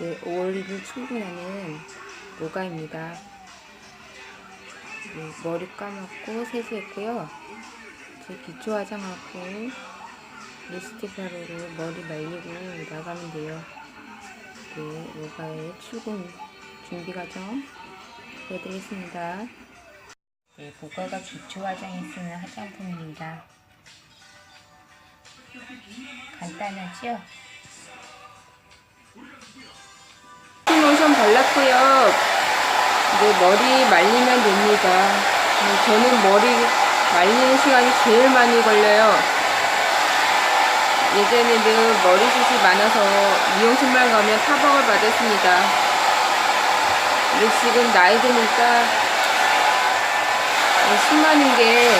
네, 어울리기 충분하는 모가입니다. 네, 머리 감았고 세수했고요. 이제 기초 화장하고 립스틱 바르고 머리 말리고 나가면 돼요. 네, 모가의 출근 준비 과정 보여드리겠습니다. 네, 모가가 기초 화장에 쓰는 화장품입니다. 간단하죠? 로션 발랐고요. 이제 머리 말리면 됩니다. 네, 저는 머리 말리는 시간이 제일 많이 걸려요. 예전에는 머리숱이 많아서 미용실만 가면 타박을 받았습니다. 근데 지금 나이 드니까 심 많은 게더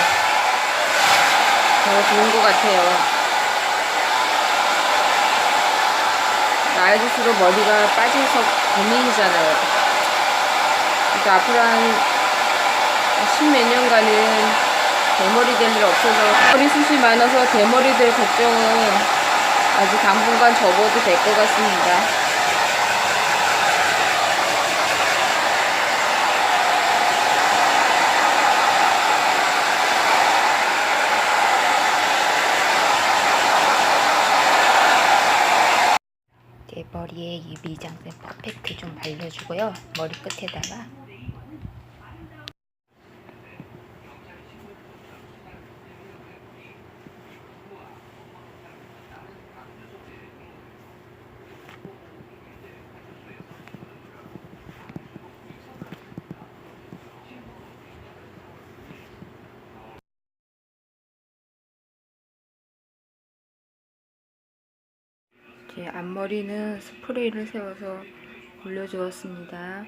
좋은 것 같아요. 나이 들수록 머리가 빠져서 고민이잖아요. 그래서 앞으로 한 십몇 년간은 대머리 될 일 없어서 머리 숱이 많아서 대머리 될 걱정은 아직 당분간 접어도 될 것 같습니다. 머리에 이 미장센 퍼펙트 좀 발려주고요. 머리 끝에다가 제 앞머리는 스프레이를 세워서 올려주었습니다.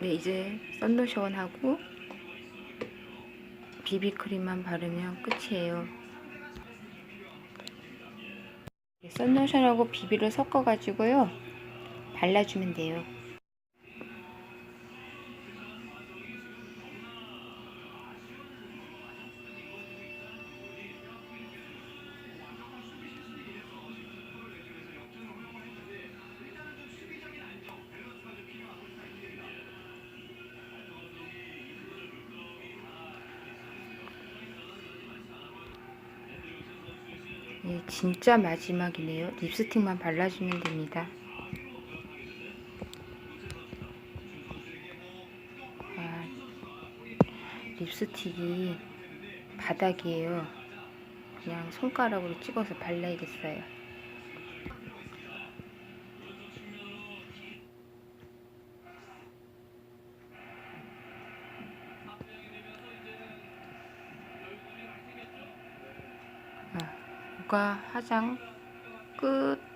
네, 이제 썬로션하고 비비크림만 바르면 끝이에요. 네, 썬로션하고 비비를 섞어가지고요. 발라주면 돼요. 예, 진짜 마지막이네요. 립스틱만 발라주면 됩니다. 아, 립스틱이 바닥이에요. 그냥 손가락으로 찍어서 발라야겠어요. 아, 모가 화장 끝.